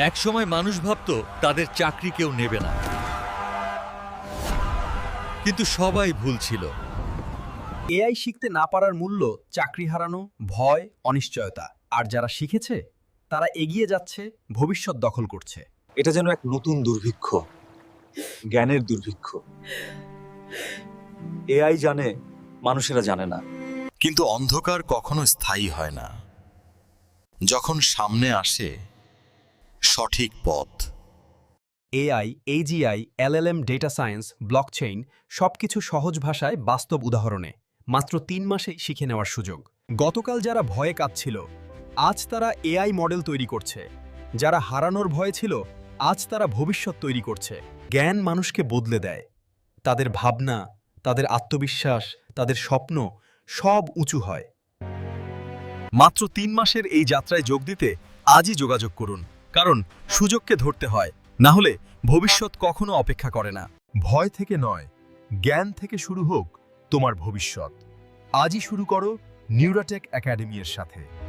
একসময় মানুষ ভাবত তাদের চাকরি কেউ নেবে না। কিন্তু সবাই ভুল ছিল। এআই শিখতে না পারার মূল্য চাকরি হারানো ভয় অনিশ্চয়তা। আর যারা শিখেছে তারা এগিয়ে যাচ্ছে ভবিষ্যৎ দখল করছে। এটা যেন এক নতুন দুর্ভিক্ষ জ্ঞানের দুর্ভিক্ষ। এআই জানে মানুষেরা জানে না। কিন্তু অন্ধকার কখনো স্থায়ী হয় না। যখন সামনে আসে সঠিক পথ। AI, AGI, LLM, data science, blockchain সবকিছু সহজ ভাষায় বাস্তব উদাহরণে, মাত্র তিন মাসেই শিখে নেওয়ার সুযোগ। গতকাল যারা ভয়ে কাঁদছিল, আজ তারা এআই মডেল তৈরি করছে। যারা হারানোর ভয় ছিল, আজ তারা ভবিষ্যৎ তৈরি করছে। জ্ঞান মানুষকে বদলে দেয়। তাদের ভাবনা, তাদের আত্মবিশ্বাস, তাদের স্বপ্ন সব উঁচু হয়। মাত্র তিন মাসের এই যাত্রায় যোগ দিতে আজই যোগাযোগ করুন। কারণ সুযোগকে ধরতে হয়, না হলে ভবিষ্যৎ কখনো অপেক্ষা করে না। ভয় থেকে নয়, জ্ঞান থেকে শুরু হোক তোমার ভবিষ্যৎ। আজই শুরু করো নিউরাটেক একাডেমি এর সাথে।